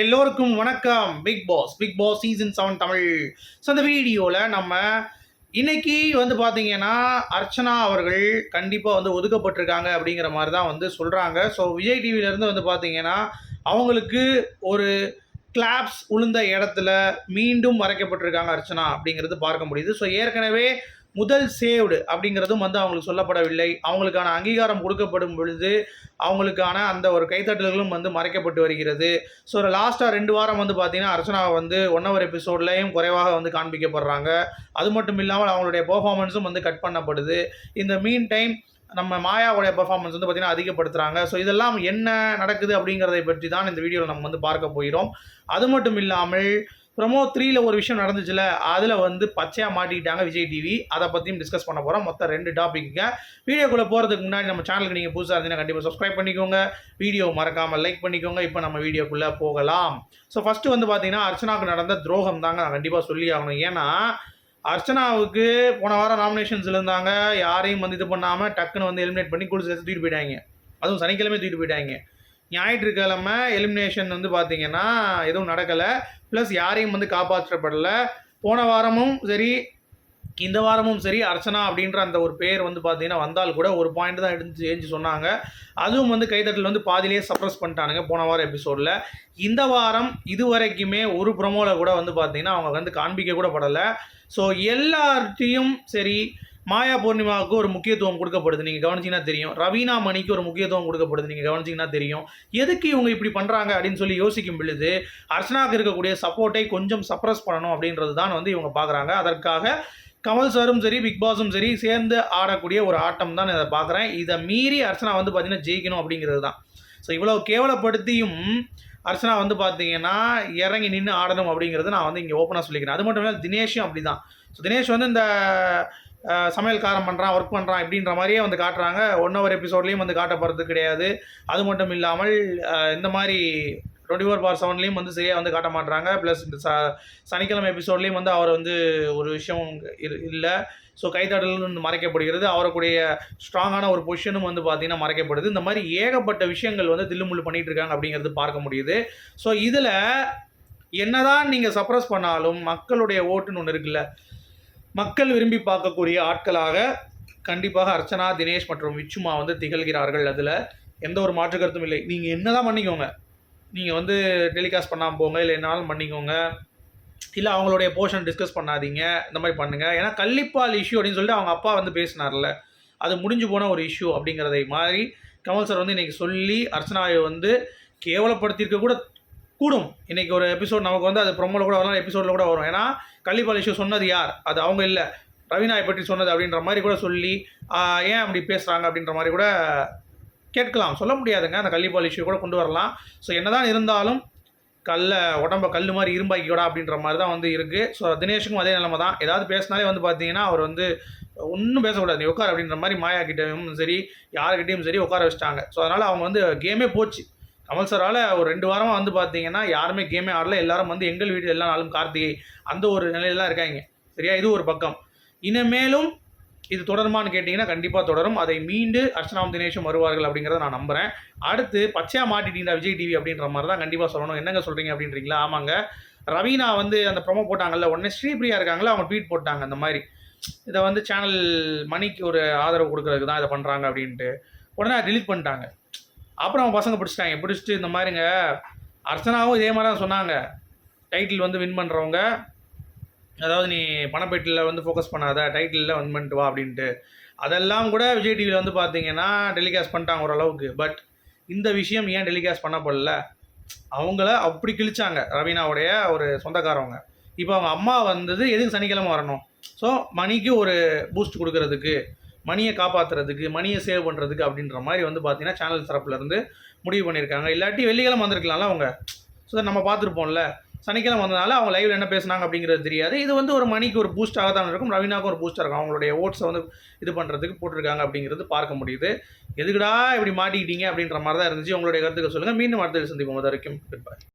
எல்லோருக்கும் வணக்கம். Bigg Boss Bigg Boss season seven Tamil. So அந்த வீடியோவில் நம்ம இன்னைக்கு வந்து பார்த்தீங்கன்னா அர்ச்சனா அவர்கள் கண்டிப்பாக வந்து ஒதுக்கப்பட்டிருக்காங்க அப்படிங்கிற மாதிரி தான் வந்து சொல்கிறாங்க ஸோ விஜய் டிவிலேருந்து வந்து பார்த்தீங்கன்னா அவங்களுக்கு ஒரு கிளாப்ஸ் உளுந்த இடத்துல மீண்டும் மறைக்கப்பட்டிருக்காங்க அர்ச்சனா அப்படிங்கிறது பார்க்க முடியுது. ஸோ ஏற்கனவே முதல் சேவ்டு அப்படிங்கிறதும் வந்து அவங்களுக்கு சொல்லப்படவில்லை. அவங்களுக்கான அங்கீகாரம் கொடுக்கப்படும் பொழுது அவங்களுக்கான அந்த ஒரு கைத்தட்டல்களும் வந்து மறைக்கப்பட்டு வருகிறது. ஸோ லாஸ்ட்டாக ரெண்டு வாரம் வந்து பார்த்தீங்கன்னா அர்ச்சனா வந்து ஒன் ஹவர் எபிசோட்லேயும் குறைவாக வந்து காண்பிக்கப்படுறாங்க. அது மட்டும் இல்லாமல் அவங்களுடைய பெர்ஃபார்மன்ஸும் வந்து கட் பண்ணப்படுது. இந்த மீன் டைம் நம்ம மாயாவுடைய பர்ஃபார்மன்ஸ் வந்து பார்த்திங்கன்னா அதிகப்படுத்துகிறாங்க ஸோ இதெல்லாம் என்ன நடக்குது அப்படிங்கிறதை பற்றி தான் இந்த வீடியோவில் நம்ம வந்து பார்க்க போகிறோம். அது மட்டும் இல்லாமல் ப்ரொமோ த்ரீல ஒரு விஷயம் நடந்துச்சுல அதில் வந்து பச்சையாக மாட்டிக்கிட்டாங்க விஜய் டிவி அதை பற்றியும் டிஸ்கஸ் பண்ண போகிறோம் மொத்தம் ரெண்டு டாப்பிக்குங்க வீடியோக்குள்ளே போகிறதுக்கு முன்னாடி நம்ம சேனலுக்கு நீங்கள் புதுசாக இருந்தீங்கன்னா கண்டிப்பாக சப்ஸ்கிரைப் பண்ணிக்கோங்க. வீடியோ மறக்காமல் லைக் பண்ணிக்கோங்க. இப்போ நம்ம வீடியோக்குள்ளே போகலாம். ஸோ ஃபஸ்ட்டு வந்து பார்த்தீங்கன்னா அர்ச்சனாவுக்கு நடந்த துரோகம் தாங்க நான் கண்டிப்பாக சொல்லி ஆகணும். ஏன்னா அர்ச்சனாவுக்கு போன வாரம் நாமினேஷன்ஸ் இருந்தாங்க. யாரையும் வந்து இது பண்ணாமல் டக்குன்னு வந்து எலிமினேட் பண்ணி குடிச்சு தூக்கிட்டு போயிட்டாங்க. அதுவும் சனிக்கிழமை தூக்கிட்டு போயிட்டாங்க. ஞாயிற்றுக்கிழமை எலிமினேஷன் வந்து பார்த்தீங்கன்னா எதுவும் நடக்கலை. ப்ளஸ் யாரையும் வந்து காப்பாற்றப்படலை. போன வாரமும் சரி இந்த வாரமும் சரி அர்ச்சனா அப்படின்ற அந்த ஒரு பேர் வந்து பார்த்தீங்கன்னா வந்தால் கூட ஒரு பாயிண்ட் தான் எடுத்து ஏஞ்சி சொன்னாங்க. அதுவும் வந்து கைதட்டில் வந்து பாதிலேயே சப்ரஸ் பண்ணிட்டானுங்க போன வாரம் எபிசோடில் இந்த வாரம் இது வரைக்குமே ஒரு ப்ரொமோவில் கூட வந்து பார்த்தீங்கன்னா அவங்க வந்து காண்பிக்க கூட படலை. ஸோ எல்லார்ட்டையும் சரி மாயா பூர்ணிமாவுக்கு ஒரு முக்கியத்துவம் கொடுக்கப்படுது. நீங்கள் கவனிச்சிங்கன்னா தெரியும். ரவீனா மணிக்கு ஒரு முக்கியத்துவம் கொடுக்கப்படுது. நீங்கள் கவனிச்சிங்கன்னா தெரியும். எதுக்கு இவங்க இப்படி பண்ணுறாங்க அப்படின்னு சொல்லி யோசிக்கும் பொழுது அர்ச்சனாவுக்கு இருக்கக்கூடிய சப்போர்ட்டை கொஞ்சம் சப்ரஸ் பண்ணணும் அப்படின்றது தான் வந்து இவங்க பார்க்குறாங்க அதற்காக கமல் சாரும் சரி பிக் பாஸும் சரி சேர்ந்து ஆடக்கூடிய ஒரு ஆட்டம் தான் இதை பார்க்குறேன் இதை மீறி அர்ச்சனா வந்து பார்த்திங்கன்னா ஜெயிக்கணும் அப்படிங்கிறது தான் ஸோ இவ்வளோ கேவலப்படுத்தியும் அர்ச்சனா வந்து பார்த்தீங்கன்னா இறங்கி நின்று ஆடணும் அப்படிங்கிறது நான் வந்து இங்கே ஓப்பனாக சொல்லிக்கிறேன். அது மட்டும் இல்லாமல் தினேஷும் அப்படி தான் ஸோ தினேஷ் வந்து இந்த சமையல்காரம் பண்ணுறான் ஒர்க் பண்ணுறான் இப்படின்ற மாதிரியே வந்து காட்டுறாங்க. ஒன் ஹவர் எபிசோட்லேயும் வந்து காட்டப்படுறது கிடையாது. அது மட்டும் இல்லாமல் இந்த மாதிரி டுவெண்ட்டி ஃபோர் பார் செவன்லேயும் வந்து சரியாக வந்து காட்ட மாட்டுறாங்க ப்ளஸ் இந்த ச சனிக்கிழமை எபிசோட்லேயும் வந்து அவர் வந்து ஒரு விஷயம் இல்லை. ஸோ கைத்தடல் மறைக்கப்படுகிறது. அவருடைய ஸ்ட்ராங்கான ஒரு பொசிஷனும் வந்து பார்த்திங்கன்னா மறைக்கப்படுது. இந்த மாதிரி ஏகப்பட்ட விஷயங்கள் வந்து தில்லுமுள்ளு பண்ணிகிட்டு இருக்காங்க அப்படிங்கிறது பார்க்க முடியுது. ஸோ இதில் என்னதான் நீங்கள் சப்ரஸ் பண்ணாலும் மக்களுடைய ஓட்டுன்னு ஒன்று இருக்குல்ல. மக்கள் விரும்பி பார்க்கக்கூடிய ஆட்களாக கண்டிப்பாக அர்ச்சனா தினேஷ் மற்றும் விச்சுமா வந்து திகழ்கிறார்கள். அதில் எந்த ஒரு மாற்று கருத்தும் இல்லை. நீங்கள் என்ன தான் பண்ணிக்கோங்க. நீங்கள் வந்து டெலிகாஸ்ட் பண்ணாமல் போங்க இல்லை என்னாலும் பண்ணிக்கோங்க. இல்லை அவங்களுடைய போர்ஷன் டிஸ்கஸ் பண்ணாதீங்க. இந்த மாதிரி பண்ணுங்கள் ஏன்னா கள்ளிப்பால் இஷ்யூ அப்படின்னு சொல்லிட்டு அவங்க அப்பா வந்து பேசினார்ல. அது முடிஞ்சு போன ஒரு இஷ்யூ அப்படிங்கிறதை மாதிரி கமல் சார் வந்து இன்றைக்கி சொல்லி அர்ச்சனாவை வந்து கேவலப்படுத்தியிருக்க கூட கூடும். இன்றைக்கி ஒரு எபிசோட் நமக்கு வந்து அது ப்ரொமோவில் கூட வரலாம் எபிசோடில் கூட வரும். ஏன்னா கள்ளிப்பால் இஷ்யூ சொன்னது யார்? அது அவங்க இல்லை. ரவிநாயை பற்றி சொன்னது அப்படின்ற மாதிரி கூட சொல்லி ஏன் அப்படி பேசுகிறாங்க அப்படின்ற மாதிரி கூட கேட்கலாம். சொல்ல முடியாதுங்க. அந்த கள்ளிப்பால் இஷ்யூ கூட கொண்டு வரலாம். ஸோ என்னதான் இருந்தாலும் கல்லை உடம்ப கல் மாதிரி இரும்பாக்கிக்கூடா அப்படின்ற மாதிரி தான் வந்து இருக்குது ஸோ தினேஷுக்கும் அதே நிலமை தான். ஏதாவது பேசினாலே வந்து பார்த்தீங்கன்னா அவர் வந்து ஒன்றும் பேசக்கூடாது. நீ உட்கார் அப்படின்ற மாதிரி மாயா கிட்டேயும் சரி யாருக்கிட்டையும் சரி உட்கார வச்சிட்டாங்க. ஸோ அதனால் அவங்க வந்து கேமே போச்சு. கமல் சாரால் ஒரு ரெண்டு வாரமாக வந்து பார்த்தீங்கன்னா யாருமே கேமே ஆடல. எல்லாரும் வந்து எங்கள் வீடு எல்லா நாளும் கார்த்திகை அந்த ஒரு நிலையிலாம் இருக்காங்க. சரியா? இது ஒரு பக்கம். இனிமேலும் இது தொடருமான்னு கேட்டிங்கன்னா கண்டிப்பாக தொடரும். அதை மீண்டு அர்ச்சனாவும் தினேஷும் வருவார்கள் அப்படிங்கிறத நான் நம்புகிறேன் அடுத்து பச்சையாக மாட்டிட்டீங்களா விஜய் டிவி அப்படின்ற மாதிரி தான் கண்டிப்பாக சொல்லணும். என்னங்க சொல்கிறீங்க அப்படின்றீங்களா? ஆமாங்க. ரவீனா வந்து அந்த ப்ரொமோ போட்டாங்கல்ல உடனே ஸ்ரீபிரியா இருக்காங்களா அவங்க ட்வீட் போட்டாங்க அந்த மாதிரி. இதை வந்து சேனல் மணிக்கு ஒரு ஆதரவு கொடுக்குறதுக்கு தான் இதை பண்ணுறாங்க அப்படின்ட்டு. உடனே டிலீட் பண்ணிட்டாங்க. அப்புறம் பசங்க பிடிச்சிட்டாங்க. பிடிச்சிட்டு இந்த மாதிரிங்க அர்ச்சனாவும் இதே மாதிரி தான் சொன்னாங்க. டைட்டில் வந்து வின் பண்ணுறவங்க அதாவது நீ பணப்பேட்டில் வந்து ஃபோக்கஸ் பண்ணாத டைட்டிலில் வின் பண்ணிட்டு வா அப்படின்ட்டு. அதெல்லாம் கூட விஜய் டிவியில் வந்து பார்த்தீங்கன்னா டெலிகாஸ்ட் பண்ணிட்டாங்க ஓரளவுக்கு பட் இந்த விஷயம் ஏன் டெலிகாஸ்ட் பண்ணப்படல? அவங்கள அப்படி கிழிச்சாங்க. ரவீனாவுடைய ஒரு சொந்தக்காரவங்க. இப்போ அவங்க அம்மா வந்தது எதுக்கு சனிக்கிழமை வரணும்? ஸோ மணிக்கு ஒரு பூஸ்ட் கொடுக்கறதுக்கு. மணியை காப்பாற்றுறதுக்கு மணியை சேவ் பண்ணுறதுக்கு அப்படின்ற மாதிரி வந்து பார்த்தீங்கன்னா சேனல் தரப்புலேருந்து முடிவு பண்ணியிருக்காங்க. இல்லாட்டி வெள்ளிக்கிழமை வந்திருக்கலாம்ல அவங்க. ஸோ நம்ம பார்த்துருப்போம்ல. சனிக்கிழமை வந்தனால அவங்க லைவில் என்ன பேசுனாங்க அப்படிங்கிறது தெரியாது. இது வந்து ஒரு மணிக்கு ஒரு பூஸ்டாக தான் இருக்கும். ரவீனாவுக்கு ஒரு பூஸ்டாக இருக்கும். அவங்களுடைய ஓட்ஸை வந்து இது பண்ணுறதுக்கு போட்டிருக்காங்க அப்படிங்கிறது பார்க்க முடியுது. எதுக்குடா இப்படி மாட்டிக்கிட்டீங்க அப்படின்ற மாதிரி தான் இருந்துச்சு. உங்களுடைய கருத்துக்கள் சொல்லுங்கள் மீண்டும் அடுத்த சந்திப்போம். அது வரைக்கும் குட்